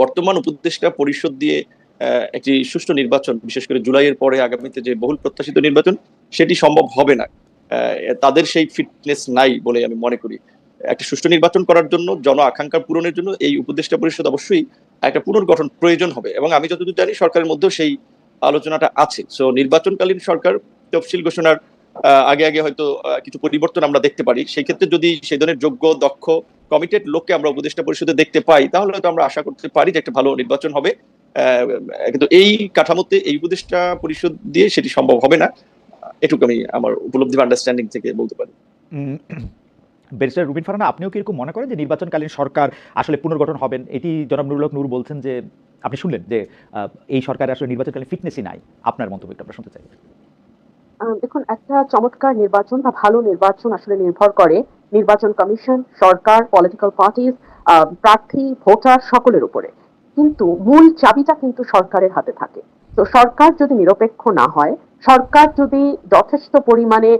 বর্তমান উপদেষ্টা পরিষদ দিয়ে একটি সুষ্ঠু নির্বাচন, বিশেষ করে জুলাইয়ের পরে আগামীতে যে বহুল প্রত্যাশিত নির্বাচন, সেটি সম্ভব হবে না। তাদের সেই ফিটনেস নাই বলে আমি মনে করি। একটা সুষ্ঠু নির্বাচন করার জন্য, জন আকাঙ্ক্ষা পূরণের জন্য এই উপদেষ্টা পরিষদ অবশ্যই একটা পুনর্গঠন প্রয়োজন হবে। এবং আমি যতদূর জানি, সরকারের মধ্যেও সেই আলোচনাটা আছে। সো নির্বাচনকালীন সরকার তফসিল ঘোষণার আগে আগে হয়তো কিছু পরিবর্তন আমরা দেখতে পারি। সেই ক্ষেত্রে যদি সেই ধরনের যোগ্য, দক্ষ কমিটেড লোককে আমরা উপদেষ্টা পরিষদে দেখতে পাই, তাহলে হয়তো আমরা আশা করতে পারি যে একটা ভালো নির্বাচন হবে। কিন্তু এই কাঠামোতে এই উপদেষ্টা পরিষদ দিয়ে সেটি সম্ভব হবে না। এটুকু আমি আমার উপলব্ধি আন্ডারস্ট্যান্ডিং থেকে বলতে পারি। ব্যারিস্টার রুবিন ফারানা, আপনিও কি এরকম মনে করেন যে নির্বাচনকালীন সরকার আসলে পুনর্গঠন হবেন? এটি জনাব নুরুল নূর বলছেন যে, আপনি শুনলেন যে এই সরকারের আসলে নির্বাচনকালীন ফিটনেসই নাই। আপনার মন্তব্য আমরা শুনতে চাই। দেখুন, একটা চমৎকার নির্বাচন বা ভালো নির্বাচন আসলে নির্ভর করে। নির্বাচন কমিশন, সরকার পলিটিক্যাল পার্টিস প্রার্থী, ভোটার সকলের উপরে। কিন্তু মূল চাবিটা কিন্তু সরকারের হাতে থাকে। তো সরকার যদি নিরপেক্ষ না হয়, সরকার যদি যথেষ্ট পরিমাণে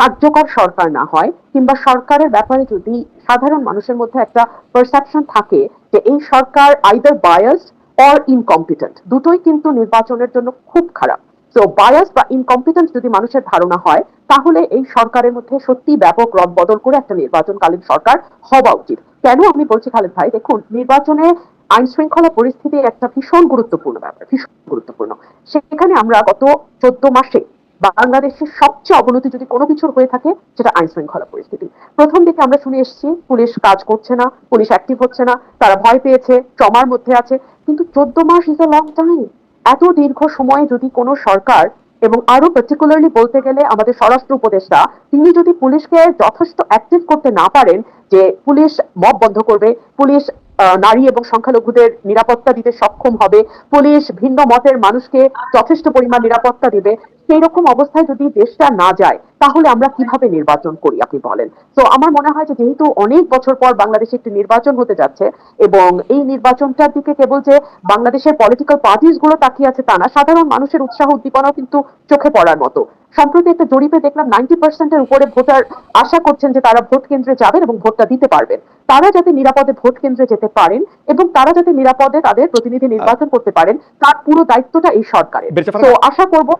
কার্যকর সরকার না হয়, কিংবা সরকারের ব্যাপারে যদি সাধারণ মানুষের মধ্যে একটা পারসেপশন থাকে যে এই সরকার আইদার বায়াসড অর ইনকম্পিটেন্ট দুটোই কিন্তু নির্বাচনের জন্য খুব খারাপ। তো বায়াস বা ইনকম্পিটেন্স যদি মানুষের ধারণা হয়, তাহলে এই সরকারের মধ্যে সত্যি ব্যাপক রদ বদল করে একটা নির্বাচনকালীন সরকার হওয়া উচিত। কেন আমি বলছি খালেদ ভাই? দেখুন, নির্বাচনে আইন শৃঙ্খলা পরিস্থিতি একটা ভীষণ গুরুত্বপূর্ণ ব্যাপার, ভীষণ গুরুত্বপূর্ণ। সেখানে আমরা গত চোদ্দ মাসে বাংলাদেশের সবচেয়ে অবনতি যদি কোনো কিছুর হয়ে থাকে, সেটা আইন শৃঙ্খলা পরিস্থিতি। প্রথম দিকে আমরা শুনে এসেছি, পুলিশ কাজ করছে না, পুলিশ অ্যাক্টিভ হচ্ছে না, তারা ভয় পেয়েছে ট্রমার মধ্যে আছে। কিন্তু চোদ্দ মাস ইজ এ লং টাইম এত দীর্ঘ সময়ে যদি কোনো সরকার এবং আরও পার্টিকুলারলি বলতে গেলে আমাদের স্বরাষ্ট্র উপদেষ্টা, তিনি যদি পুলিশকে যথেষ্ট অ্যাক্টিভ করতে না পারেন যে পুলিশ মব বন্ধ করবে, পুলিশ নারী এবং সংখ্যালঘুদের নিরাপত্তা দিতে সক্ষম হবে, পুলিশ ভিন্ন মতের মানুষকে যথেষ্ট পরিমাণ নিরাপত্তা দিবে সেই রকম অবস্থায় যদি দেশটা না যায় তাহলে আমরা কীভাবে নির্বাচন করি আপনি বলেন। তো আমার মনে হয় যে যেহেতু অনেক বছর পর বাংলাদেশে একটি নির্বাচন হতে যাচ্ছে এবং এই নির্বাচনটার দিকে কেবল যে বাংলাদেশের পলিটিক্যাল পার্টিসগুলো তাকিয়ে আছে তা না সাধারণ মানুষের উৎসাহ উদ্দীপনাও কিন্তু চোখে পড়ার মতো। সম্প্রতি একটা জরিপে দেখলাম নাইনটি পার্সেন্টের উপরে ভোটার আশা করছেন যে তারা ভোট কেন্দ্রে যাবেন এবং ভোটটা দিতে পারবেন। তারা যাতে নিরাপদে ভোট কেন্দ্রে যেতে পারেন এবং তারা যাতে নিরাপদে তাদের প্রতিনিধি নির্বাচন করতে পারেন তার পুরো দায়িত্বটা এই সরকারের। তো আশা করব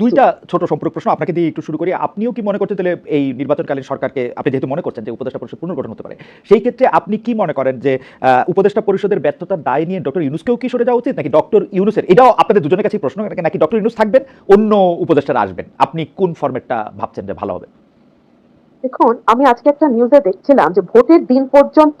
দুইটা ছোট সম্পর্ক প্রশ্ন আপনাকে দিয়ে একটু শুরু করি। আপনিও কি মনে করছেন তাহলে এই নির্বাচনকালীন সরকারকে, আপনি যেহেতু মনে করছেন যে উপদেষ্টা পরিষদ পুনর্গঠন হতে পারে, সেই ক্ষেত্রে আপনি কি মনে করেন যে উপদেষ্টা পরিষদের ব্যর্থতার দায় নিয়ে ডক্টর ইউনুসকেও কি সরে যাওয়া উচিত, নাকি ডক্টর ইউনুসের? এটাও আপনাদের দুজনের কাছে প্রশ্ন, নাকি ডক্টর ইউনুস থাকবেন, অন্য উপদেষ্টারা আসবেন? আপনি কোন ফরম্যাটটা ভাবছেন যে ভালো হবে? দেখুন, আমি আজকে একটা নিউজে দেখছিলাম যে ভোটের দিন পর্যন্ত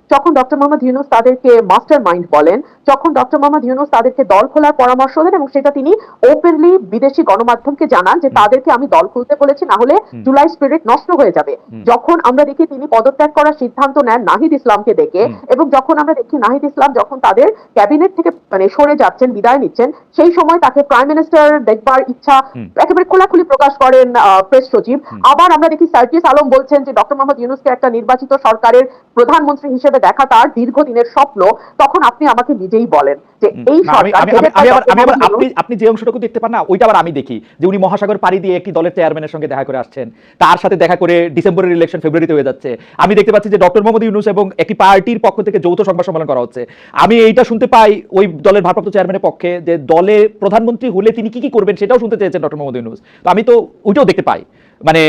যখন ডক্টর মোহাম্মদ ইউনুস তাদেরকে মাস্টার মাইন্ড বলেন যখন ডক্টর মোহাম্মদ ইউনুস তাদেরকে দল খোলার পরামর্শ দেন এবং সেটা তিনি ওপেনলি বিদেশি গণমাধ্যমকে জানান যে তাদেরকে আমি দল খুলতে বলেছি না হলে জুলাই স্পিরিট নষ্ট হয়ে যাবে। যখন আমরা দেখি তিনি পদত্যাগ করার সিদ্ধান্ত নেন নাহিদ ইসলামকে হুম। এবং যখন আমরা দেখি নাহিদ ইসলাম যখন তাদের ক্যাবিনেট থেকে মানে সরে যাচ্ছেন বিদায় নিচ্ছেন সেই সময় তাকে প্রাইম মিনিস্টার দেখবার ইচ্ছা। একেবারে খোলাখুলি প্রকাশ করেন প্রেস সচিব। আবার আমরা দেখি সার্জিস আলম বলছেন যে ডক্টর মোহাম্মদ ইউনুসকে একটা নির্বাচিত সরকারের প্রধানমন্ত্রী হিসেবে দেখা তার দীর্ঘদিনের স্বপ্ন তখন আপনি আমাকে নিজেই বলেন যে এই সরকার আপনি আপনি যে অংশটুকু দেখতে পান না ওইটা আবার আমি দেখি যে উনি মহাসাগর পাড়ি দিয়ে একটি দলের চেয়ারম্যানের সঙ্গে দেখা করে আসছেন। তার সাথে দেখা করে ডিসেম্বরের ইলেকশন ফেব্রুয়ারিতে হয়ে যাচ্ছে। আমি দেখতে পাচ্ছি যে ডক্টর মোহাম্মদ ইউনুস এবং একটি পার্টির পক্ষ থেকে যৌথ সংবাদ সম্মেলন করা হচ্ছে। আমি এইটা শুনতে পাই ওই দলের ভারপ্রাপ্ত চেয়ারম্যানের পক্ষে যে দলে প্রধানমন্ত্রী হলে তিনি কি কি করবেন সেটাও শুনতে চেয়েছেন ডক্টর মোহাম্মদ ইউনুস। তো আমি তো ওইটাও দেখতে পাই। মানে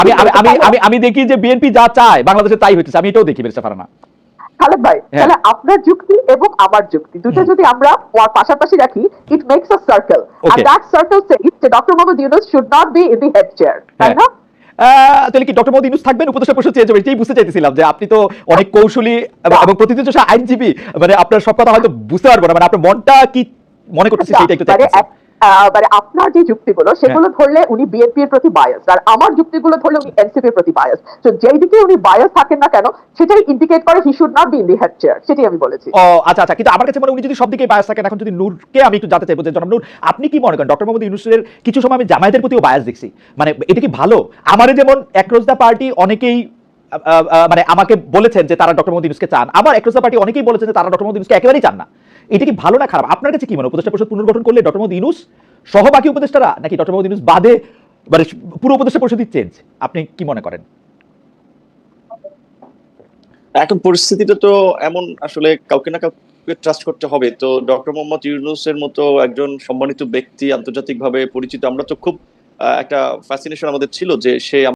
আমি আমি আমি আমি দেখি যে বিএনপি যা চায় বাংলাদেশে তাই হচ্ছে আমি এটাও দেখি বেরেস্টা ফারানা। খালেদ ভাই হ্যাঁ। তাহলে আপনার যুক্তি এবং আমার যুক্তি দুটো যদি আমরা পাশাপাশি রাখি it makes a circle and that circle says যে doctor Mohammad Yunus should not be in the head chair তাই হ্যাঁ। না? তাহলে কি ডক্টর মোদী ইউনুস থাকবেন? উপদেষ্টা পরিষদ হবে এটাই বুঝতে চাইতেছিলাম যে আপনি তো অনেক কৌশলী এবং- আইনজীবী মানে আপনার সব কথা হয়তো বুঝতে পারব না মানে আপনার মনটা কি মনে করতেছি সেটা একটু মানে আহ, আপনার যে যুক্তিগুলো সেগুলো ধরলে উনি প্রতি বায়াস আর আমার যুক্তিগুলো ধরলে উনি এনসিপি এর প্রতি বায়াস তো যেই দিকে উনি বায়াস থাকেন না কেন সেটাই ইন্ডিকেট করে he should not be in the head chair সেটাই আমি বলেছি। ও আচ্ছা আচ্ছা কিন্তু আমার কাছে মনে উনি যদি সব দিকে বায়াস থাকেন এখন যদি নূরকে আমি একটু জানতে চাইব যে জনাব নূর আপনি কি মনে করেন? ডক্টর মোহাম্মদ ইউনুসের কিছু সময় আমি জামায়াতের প্রতিও বায়াস দেখছি। মানে এটা কি ভালো? আমারে যেমন অ্যাক্রস দ্য পার্টি অনেকেই মানে আমাকে বলেছেন যে তারা ডক্টর মোহাম্মদ ইউনুসকে চান। আবার অ্যাক্রস দ্য পার্টি অনেকেই বলেছেন যে তারা ডক্টর মোহাম্মদ ইউনুসকে একেবারেই চান না। এটা কি ভালো না খারাপ? আপনার কাছে কি মনে উপদেষ্টা পরিষদ পুনর্গঠন করলে ডক্টর মোহাম্মদ ইউনুস সহ বাকি উপদেষ্টারা নাকি ডক্টর মোহাম্মদ ইউনুস বাদে মানে পুরো উপদেষ্টা পরিষদই চেঞ্জ আপনি কি মনে করেন? এখন পরিস্থিতিটা তো এমন, আসলে কাউকে না কাউকে ট্রাস্ট করতে হবে। তো ডক্টর মোহাম্মদ ইউনুসের মতো একজন সম্মানিত ব্যক্তি আন্তর্জাতিকভাবে পরিচিত, আমরা তো খুব একটা ফ্যাসিনেশন আমাদের ছিল যে সে